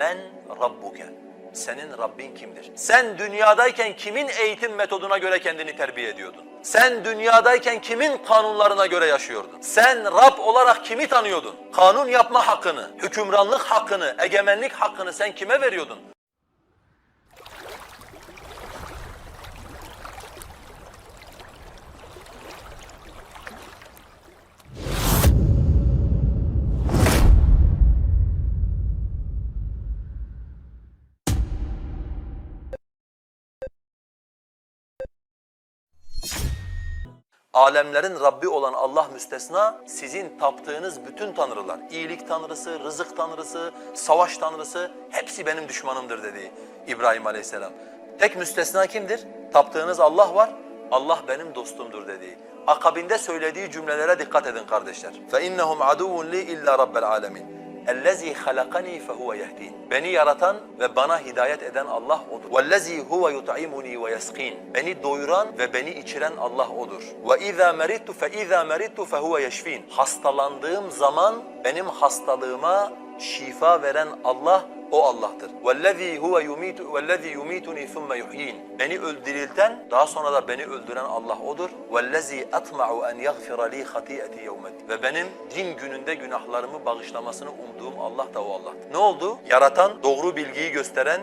Men rabbuke. Senin Rabbin kimdir? Sen dünyadayken kimin eğitim metoduna göre kendini terbiye ediyordun? Sen dünyadayken kimin kanunlarına göre yaşıyordun? Sen Rab olarak kimi tanıyordun? Kanun yapma hakkını, hükümranlık hakkını, egemenlik hakkını sen kime veriyordun? Alemlerin Rabbi olan Allah müstesna sizin taptığınız bütün tanrılar, iyilik tanrısı, rızık tanrısı, savaş tanrısı hepsi benim düşmanımdır dedi İbrahim Aleyhisselam. Tek müstesna kimdir? Taptığınız Allah var, Allah benim dostumdur dedi. Akabinde söylediği cümlelere dikkat edin kardeşler. فَاِنَّهُمْ عَدُوٌ لِي اِلَّا رَبَّ الْعَالَمِينَ اَلَّذ۪ي خَلَقَنِي فَهُوَ يَهْد۪ينَ Beni yaratan ve bana hidayet eden Allah O'dur. وَالَّذ۪ي هُوَ يُطْعِمُنِي وَيَسْق۪ينَ Beni doyuran ve beni içiren Allah O'dur. وَاِذَا مَرِضْتُ فَاِذَا مَرِضْتُ فَهُوَ يَشْف۪ينَ Hastalandığım zaman benim hastalığıma şifa veren Allah o Allah'tır. وَالَّذ۪ي هُوَ يُمِيتُ وَالَّذ۪ي يُمِيتُنِي ثُمَّ يُحْيِينَ Beni öldürülten, daha sonra da beni öldüren Allah O'dur. وَالَّذ۪ي أَطْمَعُ أَنْ يَغْفِرَ لِي خَطِيئَتِي يَوْمَ Ve benim din gününde günahlarımı bağışlamasını umduğum Allah da o Allah'tır. Ne oldu? Yaratan, doğru bilgiyi gösteren,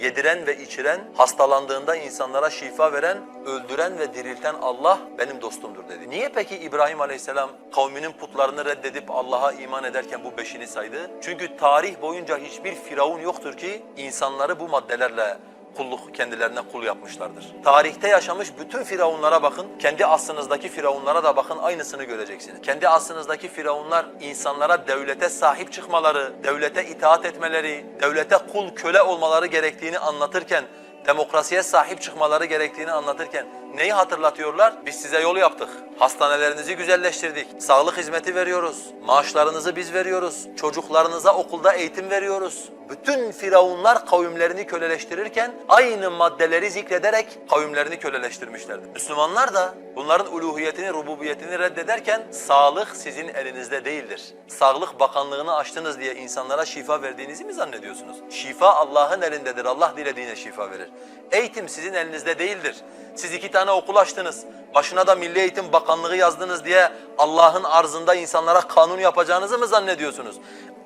yediren ve içiren, hastalandığında insanlara şifa veren, öldüren ve dirilten Allah benim dostumdur dedi. Niye peki İbrahim Aleyhisselam kavminin putlarını reddedip Allah'a iman ederken bu beşini saydı? Çünkü tarih boyunca hiçbir firavun yoktur ki insanları bu maddelerle kulluk kendilerine kul yapmışlardır. Tarihte yaşamış bütün firavunlara bakın, kendi aslınızdaki firavunlara da bakın aynısını göreceksiniz. Kendi aslınızdaki firavunlar insanlara devlete sahip çıkmaları, devlete itaat etmeleri, devlete kul köle olmaları gerektiğini anlatırken demokrasiye sahip çıkmaları gerektiğini anlatırken neyi hatırlatıyorlar? Biz size yol yaptık. Hastanelerinizi güzelleştirdik. Sağlık hizmeti veriyoruz. Maaşlarınızı biz veriyoruz. Çocuklarınıza okulda eğitim veriyoruz. Bütün firavunlar kavimlerini köleleştirirken aynı maddeleri zikrederek kavimlerini köleleştirmişlerdi. Müslümanlar da bunların uluhiyetini, rububiyetini reddederken sağlık sizin elinizde değildir. Sağlık Bakanlığını açtınız diye insanlara şifa verdiğinizi mi zannediyorsunuz? Şifa Allah'ın elindedir. Allah dilediğine şifa verir. Eğitim sizin elinizde değildir. Siz iki tane okul açtınız. Başına da Milli Eğitim Bakanlığı yazdınız diye Allah'ın arzında insanlara kanun yapacağınızı mı zannediyorsunuz?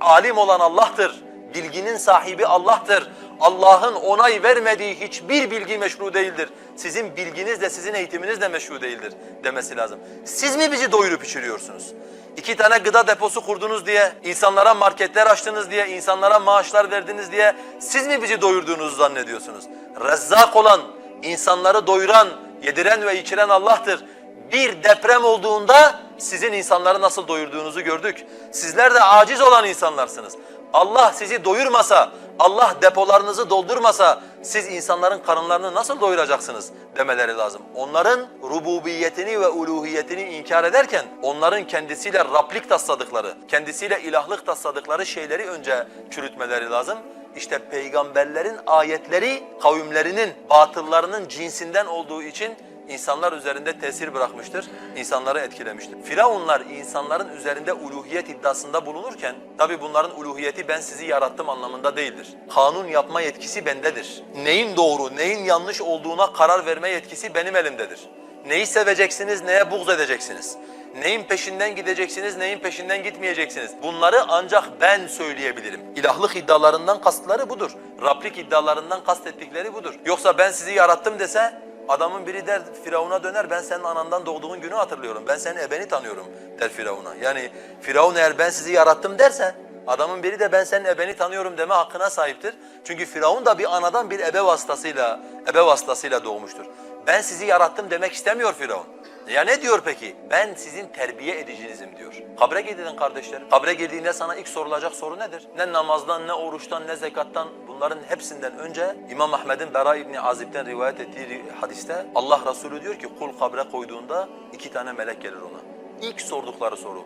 Alim olan Allah'tır. Bilginin sahibi Allah'tır. Allah'ın onay vermediği hiçbir bilgi meşru değildir. Sizin bilginiz de sizin eğitiminiz de meşru değildir demesi lazım. Siz mi bizi doyurup içiriyorsunuz? İki tane gıda deposu kurdunuz diye, insanlara marketler açtınız diye, insanlara maaşlar verdiniz diye siz mi bizi doyurduğunuzu zannediyorsunuz? Rezzak olan, insanları doyuran, yediren ve içiren Allah'tır. Bir deprem olduğunda sizin insanları nasıl doyurduğunuzu gördük. Sizler de aciz olan insanlarsınız. Allah sizi doyurmasa, Allah depolarınızı doldurmasa siz insanların karınlarını nasıl doyuracaksınız demeleri lazım. Onların rububiyetini ve uluhiyetini inkar ederken onların kendisiyle Rablik tasladıkları, kendisiyle ilahlık tasladıkları şeyleri önce çürütmeleri lazım. İşte peygamberlerin ayetleri kavimlerinin batıllarının cinsinden olduğu için insanlar üzerinde tesir bırakmıştır, insanları etkilemiştir. Firavunlar insanların üzerinde uluhiyet iddiasında bulunurken, tabi bunların uluhiyeti ben sizi yarattım anlamında değildir. Kanun yapma yetkisi bendedir. Neyin doğru, neyin yanlış olduğuna karar verme yetkisi benim elimdedir. Neyi seveceksiniz, neye buğz edeceksiniz? Neyin peşinden gideceksiniz, neyin peşinden gitmeyeceksiniz? Bunları ancak ben söyleyebilirim. İlahlık iddialarından kastları budur. Rablik iddialarından kastettikleri budur. Yoksa ben sizi yarattım dese Adamın biri der Firavun'a döner ben senin anandan doğduğun günü hatırlıyorum. Ben senin ebeni tanıyorum der Firavun'a. Yani Firavun eğer ben sizi yarattım derse adamın biri de ben senin ebeni tanıyorum deme hakkına sahiptir. Çünkü Firavun da bir anadan bir ebe vasıtasıyla ebe vasıtasıyla doğmuştur. Ben sizi yarattım demek istemiyor Firavun. Ya ne diyor peki? Ben sizin terbiye edicinizim diyor. Kabre gidin kardeşlerim. Kabre girdiğinde sana ilk sorulacak soru nedir? Ne namazdan, ne oruçtan, ne zekattan bunların hepsinden önce İmam Ahmed'in Bera İbni Azib'den rivayet ettiği hadiste Allah Resulü diyor ki kul kabre koyduğunda iki tane melek gelir ona. İlk sordukları soru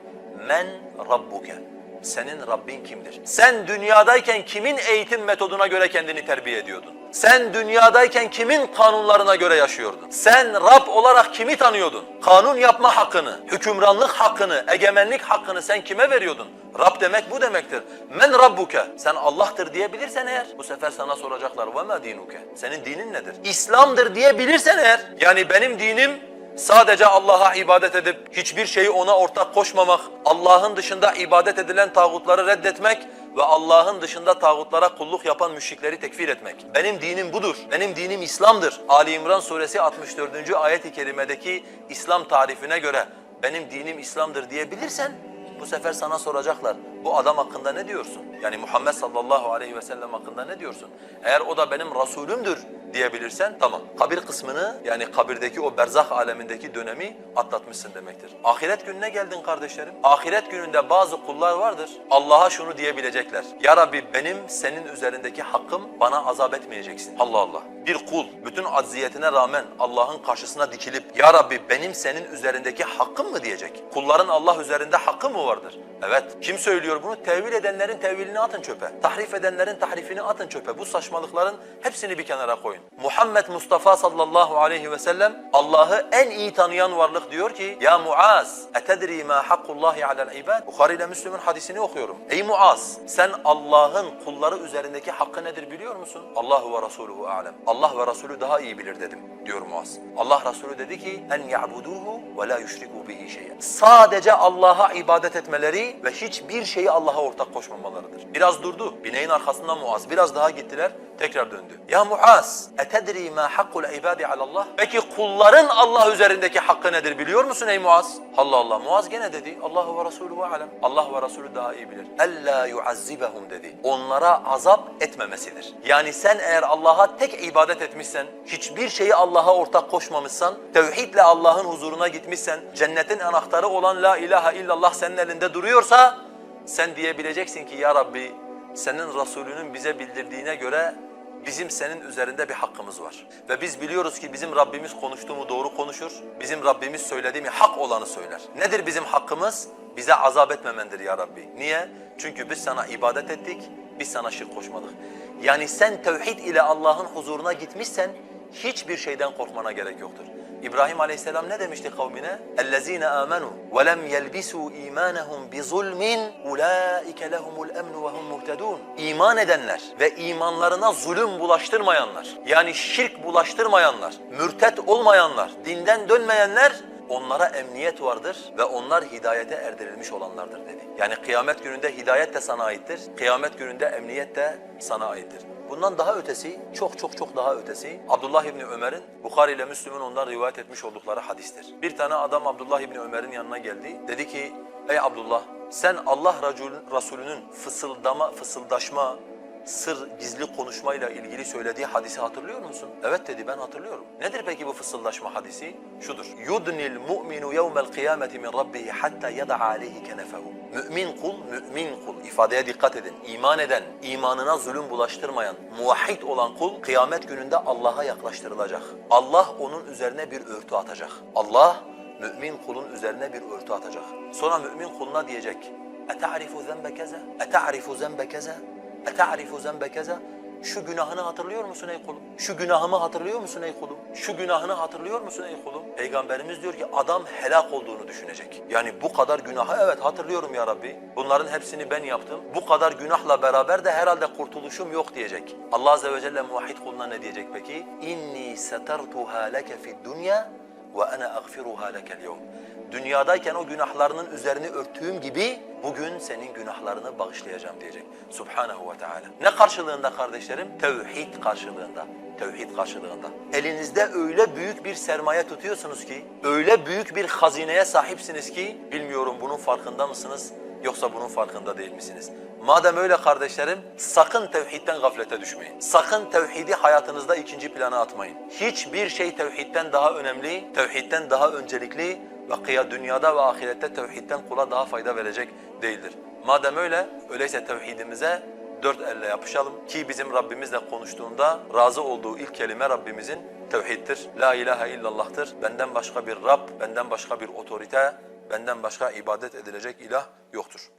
men rabbuke? senin Rabbin kimdir? Sen dünyadayken kimin eğitim metoduna göre kendini terbiye ediyordun? Sen dünyadayken kimin kanunlarına göre yaşıyordun? Sen Rab olarak kimi tanıyordun? Kanun yapma hakkını, hükümranlık hakkını, egemenlik hakkını sen kime veriyordun? Rab demek bu demektir. Men Rabbuke. Sen Allah'tır diyebilirsen eğer bu sefer sana soracaklar ve ma dinuke. Senin dinin nedir? İslam'dır diyebilirsen eğer yani benim dinim Sadece Allah'a ibadet edip hiçbir şeyi ona ortak koşmamak, Allah'ın dışında ibadet edilen tağutları reddetmek ve Allah'ın dışında tağutlara kulluk yapan müşrikleri tekfir etmek. Benim dinim budur. Benim dinim İslam'dır. Ali İmran suresi 64. ayet-i kerimedeki İslam tarifine göre benim dinim İslam'dır diyebilirsen bu sefer sana soracaklar. Bu adam hakkında ne diyorsun? Yani Muhammed sallallahu aleyhi ve sellem hakkında ne diyorsun? Eğer o da benim Resulümdür diyebilirsen tamam. Kabir kısmını yani kabirdeki o berzah alemindeki dönemi atlatmışsın demektir. Ahiret gününe geldin kardeşlerim. Ahiret gününde bazı kullar vardır. Allah'a şunu diyebilecekler. Ya Rabbi benim senin üzerindeki hakkım bana azap etmeyeceksin. Allah Allah. Bir kul bütün acziyetine rağmen Allah'ın karşısına dikilip Ya Rabbi benim senin üzerindeki hakkım mı diyecek? Kulların Allah üzerinde hakkı mı vardır? Evet. Kim söylüyor bunu? Tevil edenlerin tevilini atın çöpe. Tahrif edenlerin tahrifini atın çöpe. Bu saçmalıkların hepsini bir kenara koyun. Muhammed Mustafa sallallahu aleyhi ve sellem Allah'ı en iyi tanıyan varlık diyor ki Ya Muaz etedri ma hakkullahi alel ibad. Bukhari ile Müslüm'ün hadisini okuyorum. Ey Muaz sen Allah'ın kulları üzerindeki hakkı nedir biliyor musun? Allahu ve Resuluhu alem. Allah ve Resulü daha iyi bilir dedim diyor Muaz. Allah Resulü dedi ki en ya'buduhu ve la yushriku bihi şey'en. Sadece Allah'a ibadet etmeleri ve hiçbir şeyi Allah'a ortak koşmamalarıdır. Biraz durdu. Bineğin arkasından Muaz. Biraz daha gittiler. Tekrar döndü. Ya Muaz, etedri ma hakkul ibadi alallah? Peki kulların Allah üzerindeki hakkı nedir biliyor musun ey Muaz? Allah Allah. Muaz gene dedi. Allahu ve Resulü alem. Allah ve Resulü daha iyi bilir. Ella yuazzibahum dedi. Onlara azap etmemesidir. Yani sen eğer Allah'a tek ibadet etmişsen, hiçbir şeyi Allah'a ortak koşmamışsan, tevhidle Allah'ın huzuruna gitmişsen, cennetin anahtarı olan la ilahe illallah senin elinde duruyorsa, sen diyebileceksin ki ya Rabbi senin Resulünün bize bildirdiğine göre bizim senin üzerinde bir hakkımız var. Ve biz biliyoruz ki bizim Rabbimiz konuştuğumu doğru konuşur. Bizim Rabbimiz söylediğimi hak olanı söyler. Nedir bizim hakkımız? Bize azap etmemendir ya Rabbi. Niye? Çünkü biz sana ibadet ettik, biz sana şirk koşmadık. Yani sen tevhid ile Allah'ın huzuruna gitmişsen hiçbir şeyden korkmana gerek yoktur. İbrahim Aleyhisselam ne demişti kavmine? اَلَّذ۪ينَ آمَنُوا وَلَمْ يَلْبِسُوا اِيمَانَهُمْ بِظُلْمٍ اُولَٰئِكَ لَهُمُ الْاَمْنُ وَهُمْ مُهْتَدُونَ İman edenler ve imanlarına zulüm bulaştırmayanlar, yani şirk bulaştırmayanlar, mürtet olmayanlar, dinden dönmeyenler onlara emniyet vardır ve onlar hidayete erdirilmiş olanlardır dedi. Yani kıyamet gününde hidayet de sana aittir, kıyamet gününde emniyet de sana aittir. Bundan daha ötesi, çok çok çok daha ötesi Abdullah İbni Ömer'in Bukhari ile Müslüm'ün ondan rivayet etmiş oldukları hadistir. Bir tane adam Abdullah İbni Ömer'in yanına geldi. Dedi ki, ey Abdullah sen Allah Resulü- Resulü'nün fısıldama, fısıldaşma, sır, gizli konuşmayla ilgili söylediği hadisi hatırlıyor musun? Evet dedi ben hatırlıyorum. Nedir peki bu fısıldaşma hadisi? Şudur. Yudnil mu'minu yevmel kıyameti min rabbihi hatta yada'a aleyhi kenefehu. Mümin kul, mümin kul. ifadeye dikkat edin. İman eden, imanına zulüm bulaştırmayan, muvahhid olan kul kıyamet gününde Allah'a yaklaştırılacak. Allah onun üzerine bir örtü atacak. Allah mümin kulun üzerine bir örtü atacak. Sonra mümin kuluna diyecek. Eta'rifu zembe keza? Eta'rifu zembe keza? Eta'rifu zembe keza? Şu günahını hatırlıyor musun ey kulum? Şu günahımı hatırlıyor musun ey kulum? Şu günahını hatırlıyor musun ey kulum? Peygamberimiz diyor ki adam helak olduğunu düşünecek. Yani bu kadar günahı evet hatırlıyorum ya Rabbi. Bunların hepsini ben yaptım. Bu kadar günahla beraber de herhalde kurtuluşum yok diyecek. Allah Azze ve Celle muvahhid kuluna ne diyecek peki? İnni setertuha leke fid dunya ve ana aghfiruha lekel yevm. Dünyadayken o günahlarının üzerini örttüğüm gibi bugün senin günahlarını bağışlayacağım diyecek. Subhanahu ve Teala. Ne karşılığında kardeşlerim? Tevhid karşılığında. Tevhid karşılığında. Elinizde öyle büyük bir sermaye tutuyorsunuz ki, öyle büyük bir hazineye sahipsiniz ki, bilmiyorum bunun farkında mısınız yoksa bunun farkında değil misiniz? Madem öyle kardeşlerim, sakın tevhidden gaflete düşmeyin. Sakın tevhidi hayatınızda ikinci plana atmayın. Hiçbir şey tevhidden daha önemli, tevhidden daha öncelikli ve kıya dünyada ve ahirette tevhidden kula daha fayda verecek değildir. Madem öyle, öyleyse tevhidimize dört elle yapışalım ki bizim Rabbimizle konuştuğunda razı olduğu ilk kelime Rabbimizin tevhiddir. La ilahe illallah'tır. Benden başka bir Rab, benden başka bir otorite, benden başka ibadet edilecek ilah yoktur.